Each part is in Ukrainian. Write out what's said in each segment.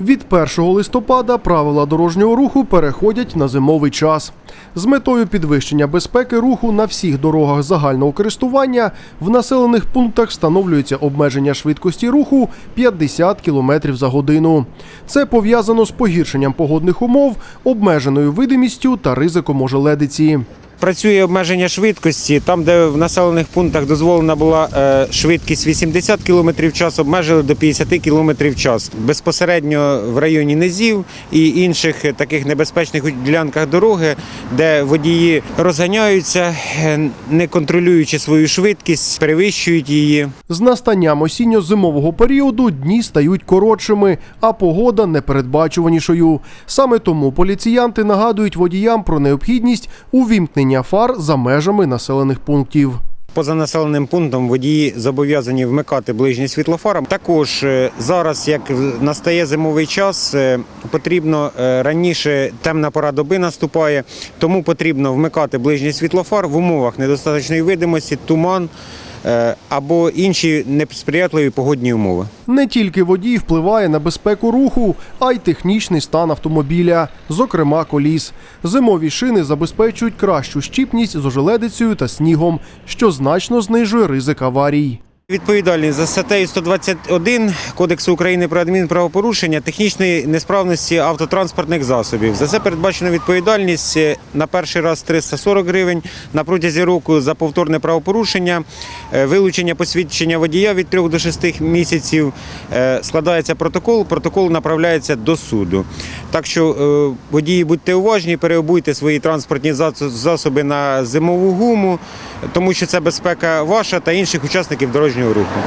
Від 1 листопада правила дорожнього руху переходять на зимовий час. З метою підвищення безпеки руху на всіх дорогах загального користування в населених пунктах встановлюється обмеження швидкості руху 50 км за годину. Це пов'язано з погіршенням погодних умов, обмеженою видимістю та ризиком ожеледиці. Працює обмеження швидкості. Там, де в населених пунктах дозволена була е, швидкість 80 км в час, обмежили до 50 км в час. Безпосередньо в районі низів і інших е, таких небезпечних ділянках дороги, де водії розганяються, е, не контролюючи свою швидкість, перевищують її. З настанням осінньо-зимового періоду дні стають коротшими, а погода непередбачуванішою. Саме тому поліціянти нагадують водіям про необхідність увімкнення фар за межами населених пунктів. Поза населеним пунктом водії зобов'язані вмикати ближні світлофара. Також е, зараз, як настає зимовий час, е, потрібно е, раніше темна пора доби наступає, тому потрібно вмикати ближній світлофар в умовах недостаточної видимості, туман або інші несприятливі погодні умови. Не тільки водій впливає на безпеку руху, а й технічний стан автомобіля, зокрема коліс. Зимові шини забезпечують кращу щіпність з ожеледицею та снігом, що значно знижує ризик аварій. Відповідальність за статтею 121 Кодексу України про адмінправопорушення технічної несправності автотранспортних засобів. За це передбачено відповідальність е, на перший раз 340 гривень, на протязі року за повторне правопорушення, е, вилучення посвідчення водія від 3 до 6 місяців. Е, Складається протокол, протокол направляється до суду. Так що водії будьте уважні, переобуйте свої транспортні засоби на зимову гуму, тому що це безпека ваша та інших учасників дорожнього руху.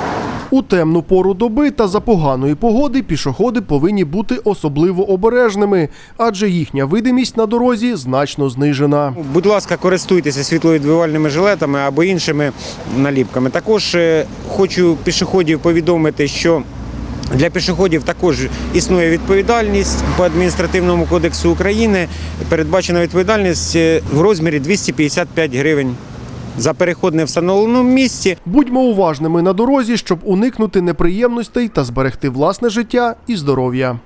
У темну пору доби та за поганої погоди пішоходи повинні бути особливо обережними, адже їхня видимість на дорозі значно знижена. Будь ласка, користуйтеся світловідбивальними жилетами або іншими наліпками. Також е, хочу пішоходів повідомити, що для пішоходів також існує відповідальність по адміністративному кодексу України. Передбачена відповідальність е, в розмірі 255 гривень за переход не встановленому місці. Будьмо уважними на дорозі, щоб уникнути неприємностей та зберегти власне життя і здоров'я.